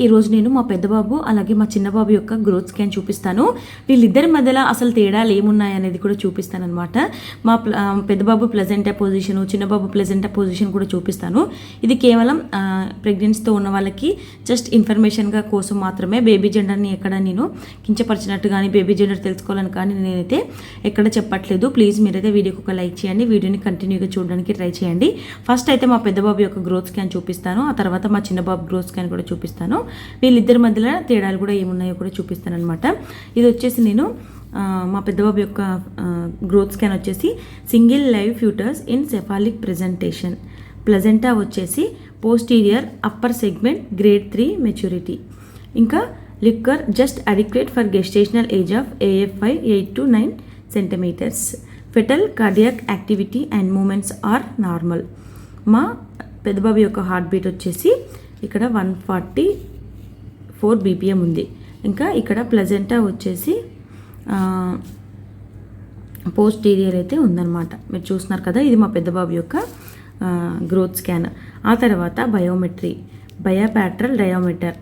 ఈరోజు నేను మా పెద్దబాబు అలాగే మా చిన్న బాబు యొక్క గ్రోత్ స్కాన్ చూపిస్తాను. వీళ్ళిద్దరి మధ్యలో అసలు తేడాలు ఏమున్నాయి అనేది కూడా చూపిస్తాను అనమాట మా పెద్దబాబు ఆ, పొజిషన్ చిన్న బాబు పొజిషన్ కూడా చూపిస్తాను. ఇది కేవలం ప్రెగ్నెన్సీతో ఉన్న వాళ్ళకి జస్ట్ ఇన్ఫర్మేషన్గా కోసం మాత్రమే. బేబీ జెండర్ని ఎక్కడ నేను కించపరిచినట్టు కానీ బేబీ జెండర్ తెలుసుకోవాలని కానీ నేనైతే ఎక్కడ చెప్పట్లేదు. ప్లీజ్ మీరైతే వీడియోకి ఒక లైక్ చేయండి. వీడియోని కంటిన్యూగా చూడడానికి ట్రై చేయండి. ఫస్ట్ అయితే మా పెద్దబాబు యొక్క గ్రోత్ స్కాన్ చూపిస్తాను. ఆ తర్వాత మా చిన్న బాబు గ్రోత్ స్కాన్ కూడా చూపిస్తాను. వీళ్ళిద్దరి మధ్యలో తేడాలు కూడా ఏమున్నాయో కూడా చూపిస్తాను అనమాట ఇది వచ్చేసి నేను మా పెద్దబాబు యొక్క గ్రోత్ స్కాన్ వచ్చేసి single live fetus in cephalic presentation placenta వచ్చేసి posterior upper segment grade three maturity ఇంకా liquor just adequate for gestational age of AFI eight to nine centimetres fetal cardiac activity and movements are normal మా పెద్దబాబు యొక్క heart beat వచ్చేసి ఇక్కడ one forty four BPM ఉంది. ఇంకా ఇక్కడ placenta వచ్చేసి పోస్టీరియర్ అయితే ఉందన్నమాట. మీరు చూస్తున్నారు కదా ఇది మా పెద్దబాబు యొక్క గ్రోత్ స్కాన్ ఆ తర్వాత బయోమెట్రీ బయోపాట్రల్ డయోమీటర్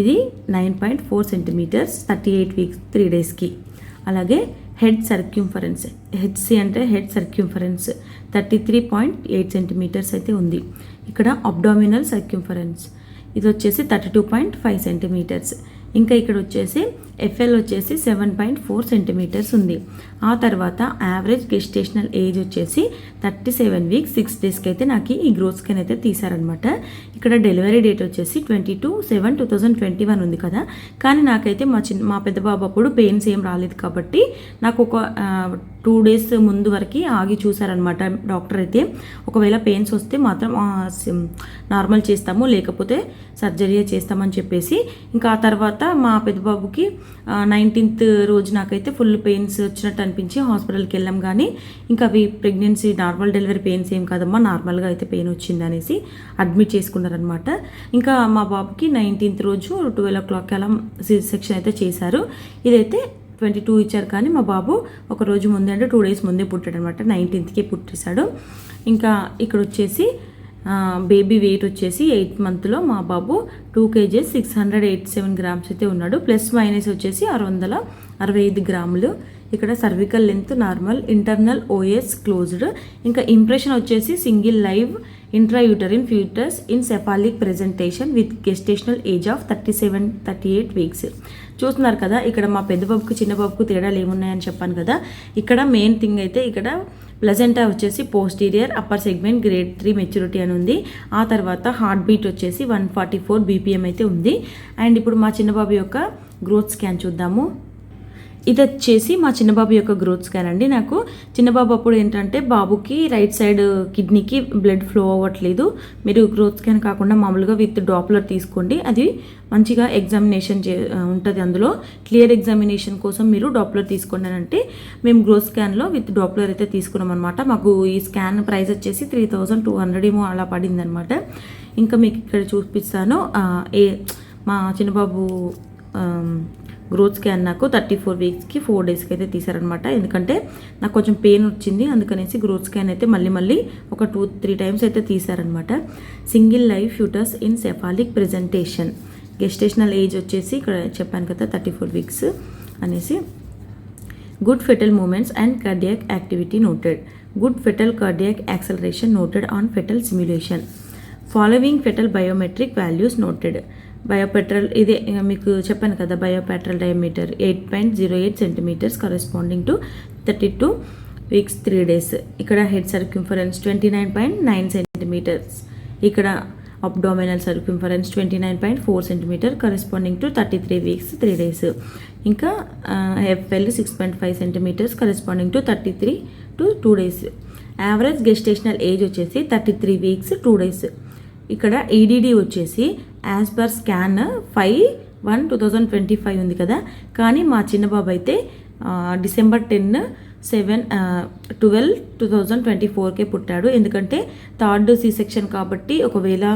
ఇది nine point four centimetres thirty eight weeks three డేస్కి అలాగే హెడ్ సర్క్యూంఫరెన్స్ హెచ్సి అంటే head circumference thirty three point eight centimetres అయితే ఉంది. ఇక్కడ అబ్డామినల్ సర్క్యూంఫరెన్స్ ఇది వచ్చేసి thirty two point five centimetres ఇంకా ఇక్కడ వచ్చేసి ఎఫ్ఎల్ వచ్చేసి సెవెన్ పాయింట్ ఫోర్ సెంటీమీటర్స్ ఉంది. ఆ తర్వాత యావరేజ్ గెస్టేషనల్ ఏజ్ వచ్చేసి థర్టీ సెవెన్ వీక్స్ సిక్స్ డేస్కి అయితే నాకు ఈ గ్రోత్ స్కాన్ అయితే తీశారనమాట ఇక్కడ డెలివరీ డేట్ వచ్చేసి twenty two seven two thousand twenty one ఉంది కదా. కానీ నాకైతే మా చిన్న మా పెద్ద బాబు అప్పుడు పెయిన్స్ ఏం రాలేదు కాబట్టి నాకు ఒక టూ డేస్ ముందు వరకు ఆగి చూసారనమాట డాక్టర్ అయితే. ఒకవేళ పెయిన్స్ వస్తే మాత్రం నార్మల్ చేస్తాము లేకపోతే సర్జరీ చేస్తామని చెప్పేసి. ఇంకా ఆ తర్వాత మా పెద్ద బాబుకి నైన్టీన్త్ రోజు నాకైతే ఫుల్ పెయిన్స్ వచ్చినట్టు అనిపించి హాస్పిటల్కి వెళ్ళాం కానీ ఇంకా అవి ప్రెగ్నెన్సీ నార్మల్ డెలివరీ పెయిన్స్ ఏం కాదమ్మా నార్మల్గా అయితే పెయిన్ వచ్చింది అనేసి అడ్మిట్ చేసుకున్నారనమాట ఇంకా మా బాబుకి నైన్టీన్త్ రోజు ట్వెల్వ్ ఓ క్లాక్ అలా సెక్షన్ అయితే చేశారు. ఇదైతే ట్వంటీ టూ ఇచ్చారు కానీ మా బాబు ఒక రోజు ముందే అంటే టూ డేస్ ముందే పుట్టాడు అనమాట నైన్టీన్త్కి పుట్టేశాడు. ఇంకా ఇక్కడ వచ్చేసి బేబీ వెయిట్ వచ్చేసి ఎయిట్ మంత్లో మా బాబు two KGs six hundred eight seven grams అయితే ఉన్నాడు. ప్లస్ మైనస్ వచ్చేసి ఆరు వందల అరవై ఐదు గ్రాములు. ఇక్కడ cervical length normal internal OS closed. ఇంకా ఇంప్రెషన్ వచ్చేసి single live intrauterine fetus in cephalic presentation with gestational age of thirty seven thirty eight weeks. చూస్తున్నారు కదా ఇక్కడ మా పెద్ద బాబుకు చిన్న బాబుకు తేడాలు ఏమున్నాయని చెప్పాను కదా. ఇక్కడ మెయిన్ థింగ్ అయితే ఇక్కడ ప్లజెంటా వచ్చేసి posterior upper segment grade three maturity అని ఉంది. ఆ తర్వాత హార్ట్ బీట్ వచ్చేసి వన్ ఫార్టీ ఫోర్ బీపీఎం అయితే ఉంది. అండ్ ఇప్పుడు మా చిన్నబాబు యొక్క గ్రోత్ స్కాన్ చూద్దాము. ఇది వచ్చేసి మా చిన్నబాబు యొక్క గ్రోత్ స్కాన్ అండి. నాకు చిన్నబాబు అప్పుడు ఏంటంటే బాబుకి రైట్ సైడ్ కిడ్నీకి బ్లడ్ ఫ్లో అవ్వట్లేదు. మీరు గ్రోత్ స్కాన్ కాకుండా మామూలుగా విత్ డాప్లర్ తీసుకోండి. అది మంచిగా ఎగ్జామినేషన్ చే ఉంటుంది అందులో. క్లియర్ ఎగ్జామినేషన్ కోసం మీరు డాప్లర్ తీసుకోండి అని అంటే మేము గ్రోత్ స్కాన్లో విత్ డాప్లర్ అయితే తీసుకున్నాం అనమాట మాకు ఈ స్కాన్ ప్రైస్ వచ్చేసి త్రీ థౌజండ్ టూ హండ్రెడ్ ఏమో అలా పడింది అనమాట ఇంకా మీకు ఇక్కడ చూపిస్తాను. ఏ మా చిన్నబాబు గ్రోత్ స్కాన్ నాకు థర్టీ ఫోర్ వీక్స్కి ఫోర్ డేస్కి అయితే తీసారనమాట ఎందుకంటే నాకు కొంచెం పెయిన్ వచ్చింది. అందుకనేసి గ్రోత్ స్కాన్ అయితే మళ్ళీ మళ్ళీ ఒక టూ త్రీ టైమ్స్ అయితే తీసారనమాట single life fetus in cephalic presentation gestational age వచ్చేసి ఇక్కడ చెప్పాను కదా థర్టీ ఫోర్ వీక్స్ అనేసి. Good fetal movements and cardiac activity noted good fetal cardiac acceleration noted on fetal stimulation following fetal biometric values noted biparietal ఇదే మీకు చెప్పాను కదా biparietal diameter eight point zero eight centimetres corresponding to thirty two weeks three days ఇక్కడ head circumference twenty nine point nine centimetres ఇక్కడ abdominal circumference twenty nine point four centimetre corresponding to thirty three weeks three days ఇంకా FL six point five centimetres corresponding to thirty three to two days average gestational age వచ్చేసి thirty three weeks two days ఇక్కడ EDD వచ్చేసి as per scan five one two thousand twenty five ఉంది కదా? కానీ మా చిన్నబాబు అయితే December ten seven twelve two thousand twenty ఫోర్కే పుట్టాడు. ఎందుకంటే థర్డ్ సి సెక్షన్ కాబట్టి ఒకవేళ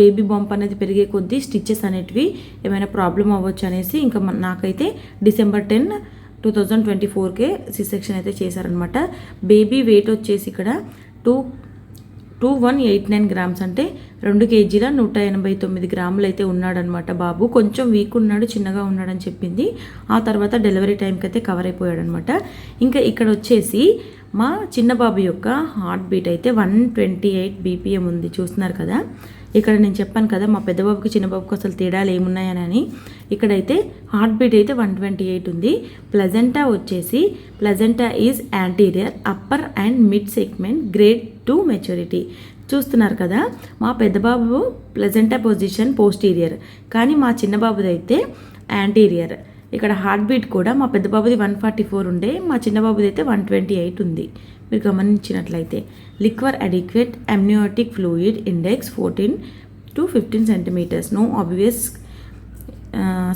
బేబీ బంప్ అనేది పెరిగే కొద్దీ స్టిచ్చెస్ అనేటివి ఏమైనా ప్రాబ్లం అవ్వచ్చు అనేసి ఇంకా నాకైతే December ten two thousand twenty ఫోర్కే సి సెక్షన్ అయితే చేశారనమాట బేబీ వెయిట్ వచ్చేసి ఇక్కడ two two one eight nine grams అంటే రెండు కేజీల నూట ఎనభై తొమ్మిది గ్రాములు అయితే ఉన్నాడనమాట బాబు. కొంచెం వీక్ ఉన్నాడు చిన్నగా ఉన్నాడని చెప్పింది. ఆ తర్వాత డెలివరీ టైంకి అయితే కవర్ అయిపోయాడనమాట ఇంకా ఇక్కడ వచ్చేసి మా చిన్న బాబు యొక్క హార్ట్ బీట్ అయితే వన్ ట్వంటీ ఎయిట్ బీపీఎం ఉంది చూస్తున్నారు కదా. ఇక్కడ నేను చెప్పాను కదా మా పెద్ద బాబుకి చిన్న బాబుకి అసలు తేడాలు ఏమున్నాయని ఇక్కడైతే హార్ట్ బీట్ అయితే వన్ ట్వంటీ ఎయిట్ ఉంది. ప్లజెంటా వచ్చేసి placenta is anterior upper and mid segment grade two maturity చూస్తున్నారు కదా మా పెద్దబాబు ప్లజెంటా పొజిషన్ పోస్టీరియర్ కానీ మా చిన్న బాబుది అయితే యాంటీరియర్ ఇక్కడ హార్ట్ బీట్ కూడా మా పెద్ద బాబుది వన్ ఫార్టీ ఫోర్ ఉండే మా చిన్న బాబుది అయితే వన్ ట్వంటీ ఎయిట్ ఉంది. మీరు గమనించినట్లయితే liquor adequate amniotic fluid index fourteen to fifteen centimetres no obvious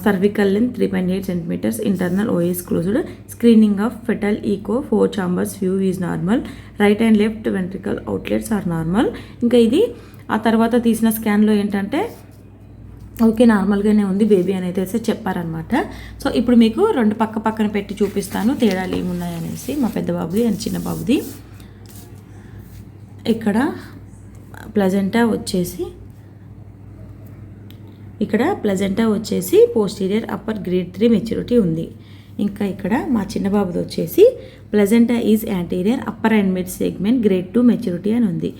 cervical length three point eight centimetres internal OS closed screening of fetal echo four chambers view is normal right and left ventricle outlets are normal ఇంకా ఇది ఆ తర్వాత తీసిన స్కాన్లో ఏంటంటే okay నార్మల్గానే ఉంది. Baby అనేది అయితే చెప్పారనమాట. సో ఇప్పుడు మీకు రెండు పక్క పక్కన పెట్టి చూపిస్తాను. తేడాలు ఏమున్నాయనేసి మా పెద్ద బాబుది అండ్ చిన్న బాబుది ఇక్కడ ప్లజెంటా వచ్చేసి ఇక్కడ ప్లజెంటా వచ్చేసి posterior upper grade three maturity ఉంది. ఇంకా ఇక్కడ మా చిన్న బాబుది వచ్చేసి placenta is anterior upper and mid segment grade two maturity అని ఉంది.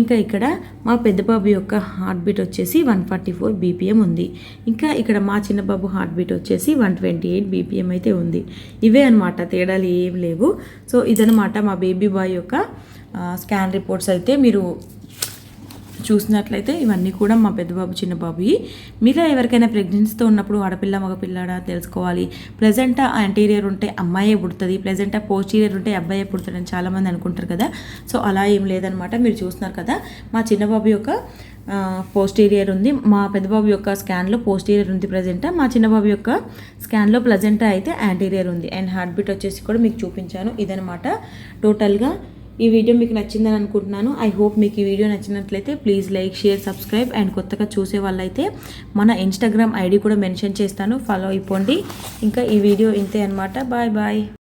ఇంకా ఇక్కడ మా పెద్దబాబు యొక్క హార్ట్ బీట్ వచ్చేసి వన్ ఫార్టీ ఫోర్ బీపీఎం ఉంది. ఇంకా ఇక్కడ మా చిన్న బాబు హార్ట్ బీట్ వచ్చేసి వన్ ట్వంటీ ఎయిట్ బీపీఎం అయితే ఉంది. ఇవే అనమాట తేడాలు ఏం లేవు. సో ఇదనమాట మా బేబీ బాయ్ యొక్క స్కాన్ రిపోర్ట్స్ అయితే మీరు చూసినట్లయితే ఇవన్నీ కూడా మా పెద్దబాబు చిన్నబాబుయి. మీలో ఎవరికైనా ప్రెగ్నెన్సీతో ఉన్నప్పుడు ఆడపిల్ల మగపిల్లడా తెలుసుకోవాలి. ప్లెజెంట్ ఆంటీరియర్ ఉంటే అమ్మాయే పుడుతుంది. ప్లెజెంట్ పోస్టీరియర్ ఉంటే అబ్బాయే పుడతాడని చాలామంది అనుకుంటారు కదా. సో అలా ఏం లేదనమాట మీరు చూస్తున్నారు కదా మా చిన్నబాబు యొక్క పోస్టీరియర్ ఉంది. మా పెద్దబాబు యొక్క స్కాన్లో పోస్టీరియర్ ఉంది ప్రజెంట్ మా చిన్నబాబు యొక్క స్కాన్లో ప్లజెంట్ అయితే యాంటీరియర్ ఉంది. అండ్ హార్ట్ బీట్ వచ్చేసి కూడా మీకు చూపించాను. ఇదనమాట టోటల్గా ఈ వీడియో మీకు నచ్చిందని అనుకుంటున్నాను. ఐ హోప్ మీకు ఈ వీడియో నచ్చినట్లయితే please like share subscribe and కొత్తగా చూసే వాళ్ళైతే మన ఇన్స్టాగ్రామ్ ఐడి కూడా మెన్షన్ చేస్తాను. ఫాలో అయిపోండి. ఇంకా ఈ వీడియో ఇంతే అనమాట బాయ్ బాయ్